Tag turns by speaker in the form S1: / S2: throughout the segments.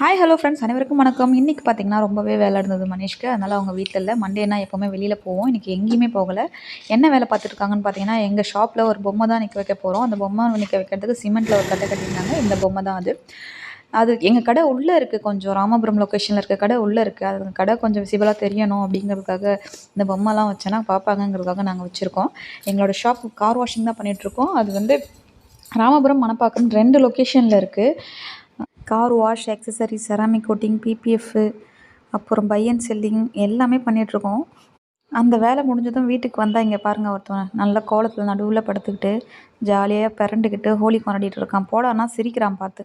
S1: Hi hello friends அனைவருக்கும் வணக்கம். இன்றைக்கி பார்த்தீங்கன்னா ரொம்பவே வேலை இருந்தது மனிஷ்க்கு. அதனால் அவங்க வீட்டில் இல்லை. மண்டேனா எப்போவுமே வெளியில் போவோம். இன்றைக்கி எங்கேயுமே போகலை. என்ன வேலை பார்த்துட்ருக்காங்கன்னு பார்த்தீங்கன்னா எங்கள் ஷாப்பில் ஒரு பொம்மை தான் நிற்க வைக்க போகிறோம் அந்த பொம்மை நிற்க வைக்கிறதுக்கு சிமெண்ட்டில் ஒரு கட்டை கட்டியிருந்தாங்க இந்த பொம்மை தான் அது. அது எங்கள் கடை உள்ளே இருக்குது கொஞ்சம் ராமபுரம் லொக்கேஷனில் இருக்க கடை உள்ளே இருக்குது அது கடை கொஞ்சம் விசிபிளாக தெரியணும் அப்படிங்கிறதுக்காக இந்த பொம்மைலாம் வச்சேன்னா பார்ப்பாங்கங்கிறதுக்காக நாங்கள் வச்சுருக்கோம். எங்களோட ஷாப் கார் வாஷிங் தான் பண்ணிகிட்ருக்கோம் அது வந்து ராமபுரம் மணப்பாக்கம் ரெண்டு லொக்கேஷனில் இருக்குது car wash accessory ceramic coating PPF அப்புறம் பை அண்ட் செல்லிங் எல்லாமே பண்ணிகிட்ருக்கோம் அந்த வேலை முடிஞ்சதும் வீட்டுக்கு வந்தால் இங்கே பாருங்கள் ஒருத்தவன் நல்ல கோலத்தில் நடுவில் படுத்துக்கிட்டு ஜாலியாக பிறண்டுக்கிட்டு ஹோலி கொண்டாடிட்டு இருக்கான் போடான்னா சிரிக்கிறான் பார்த்து.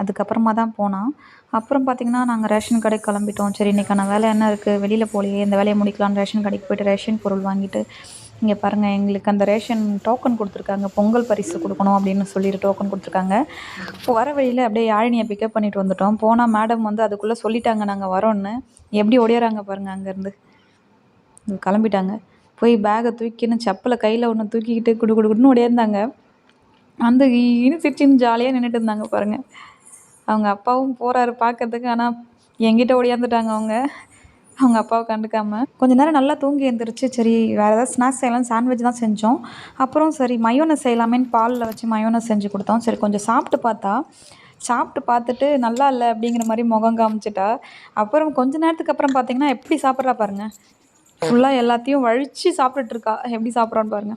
S1: அதுக்கப்புறமா தான் போனான். அப்புறம் பார்த்திங்கன்னா நாங்கள் ரேஷன் கடைக்கு கிளம்பிட்டோம். சரி இன்றைக்கான வேலை என்ன இருக்குது வெளியில் போகலையே இந்த வேலையை முடிக்கலாம்னு ரேஷன் கடைக்கு போய்ட்டு ரேஷன் பொருள் வாங்கிட்டு இங்கே பாருங்கள் எங்களுக்கு அந்த ரேஷன் டோக்கன் கொடுத்துருக்காங்க பொங்கல் பரிசு கொடுக்கணும் அப்படின்னு சொல்லிட்டு டோக்கன் கொடுத்துருக்காங்க. இப்போ வர வழியில் அப்படியே யாழினியை பிக்கப் பண்ணிட்டு வந்துட்டோம். போனால் மேடம் வந்து அதுக்குள்ளே சொல்லிட்டாங்க நாங்கள் வரோன்னு எப்படி ஒடியாராங்க பாருங்கள் அங்கேருந்து. கிளம்பிட்டாங்க. போய் பேகை தூக்கின்னு செப்பலை கையில் ஒன்று தூக்கிக்கிட்டு குடு குடு குடுன்னு ஓடியாந்தாங்க. அந்த இனி சிரிச்சின்னு ஜாலியாக நின்றுட்டு இருந்தாங்க பாருங்கள் அவங்க அப்பாவும் போகிறாரு பார்க்கறதுக்கு ஆனால் எங்கிட்ட ஓடியாந்துட்டாங்க அவங்க. அவங்க அப்பாவை கண்டுக்காமல் கொஞ்ச நேரம் நல்லா தூங்கி எழுந்திரிச்சு சரி வேறு ஏதாவது ஸ்நாக்ஸ் செய்யலாம் சாண்ட்விச் தான் செஞ்சோம். அப்புறம் சரி மயோனஸ் செய்யலாமேன்னு பாலில் வச்சு மயோனஸ் செஞ்சு கொடுத்தோம். சரி கொஞ்சம் சாப்பிட்டு பார்த்தா சாப்பிட்டு பார்த்துட்டு நல்லா இல்லை அப்படிங்கிற மாதிரி முகம் காமிச்சிட்டா. அப்புறம் கொஞ்ச நேரத்துக்கு அப்புறம் பார்த்தீங்கன்னா எப்படி சாப்பிட்றா பாருங்க. ஃபுல்லாக எல்லாத்தையும் வழித்து சாப்பிட்டுட்டு இருக்கா. எப்படி சாப்பிட்றான்னு பாருங்க.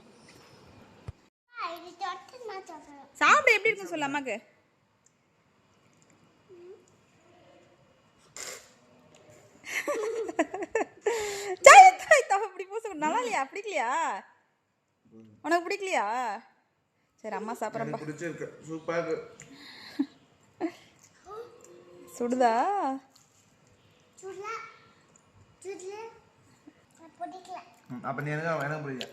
S1: சாப்பிட எப்படி இருக்குன்னு சொல்ல அம்மாக்கு. இல்லையா? பிடிக்கலையா உனக்கு பிடிக்கலையா? சரி அம்மா சாப்பிட்றப்பா
S2: பிடிச்சிருக்கு. சூப்பர்
S1: சுடுதா?
S2: அப்ப நீ எனக்கு எனக்கு பிடிக்கல.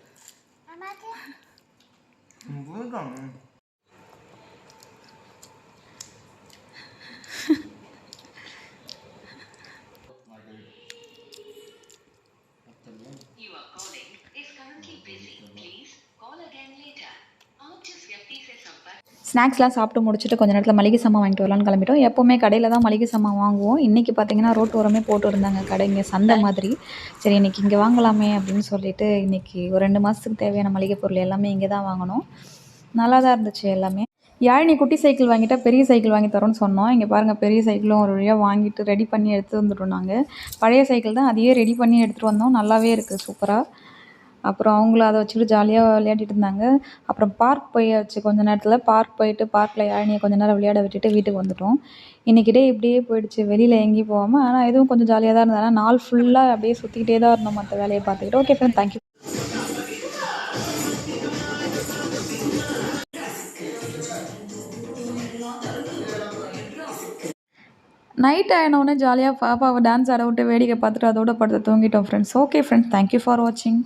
S1: ஸ்நாக்ஸ்லாம் சாப்பிட்டு முடிச்சுட்டு கொஞ்சம் நேரத்தில் மளிகை சாமான் வாங்கிட்டு வரலான்னு கிளம்பிட்டோம். எப்போவுமே கடையில் தான் மளிகை சாமான் வாங்குவோம். இன்றைக்கி பார்த்தீங்கன்னா ரோட்டு ஓரமே போட்டு இருந்தாங்க. கடை இங்கே சந்தை மாதிரி. சரி இன்றைக்கி இங்கே வாங்கலாமே அப்படின்னு சொல்லிட்டு இன்றைக்கி ஒரு ரெண்டு மாதத்துக்கு தேவையான மளிகை பொருள் எல்லாமே இங்கே தான் வாங்கினோம். நல்லா தான் இருந்துச்சு எல்லாமே. யாழினி குட்டி சைக்கிள் வாங்கிட்டா பெரிய சைக்கிள் வாங்கி தரோன்னு சொன்னோம். இங்கே பாருங்கள் பெரிய சைக்கிளும் ஒரு வழியாக வாங்கிட்டு ரெடி பண்ணி எடுத்து வந்துட்டோம் நாங்கள் பழைய சைக்கிள் தான் அதையே ரெடி பண்ணி எடுத்துகிட்டு வந்தோம். நல்லாவே இருக்குது சூப்பராக அப்புறம் அவங்களும் அதை வச்சுட்டு ஜாலியாக விளையாடிட்டு இருந்தாங்க. அப்புறம் பார்க் போயாச்சு கொஞ்ச நேரத்தில் பார்க் போயிட்டு பார்க்கில் யாழினியை கொஞ்ச நேரம் விளையாட விட்டுட்டு வீட்டுக்கு வந்துட்டோம். இன்றைக்கி டே இப்படியே போயிடுச்சு. வெளியில் எங்கேயும் போகாமல் ஆனால் இதுவும் கொஞ்சம் ஜாலியாக தான் இருந்தது. ஆனால் நாள் ஃபுல்லாக அப்படியே சுற்றிக்கிட்டே தான் இருந்தோம் மற்ற வேலையை பார்த்துக்கிட்டு. Okay friend thank you night ஆகினோடனே ஜாலியாக பாப்பாவை டான்ஸ் ஆட விட்டு வேடிக்கை பார்த்துட்டு அதோட படுத்து தூங்கிட்டோம் friends okay friends thank you for வாட்சிங்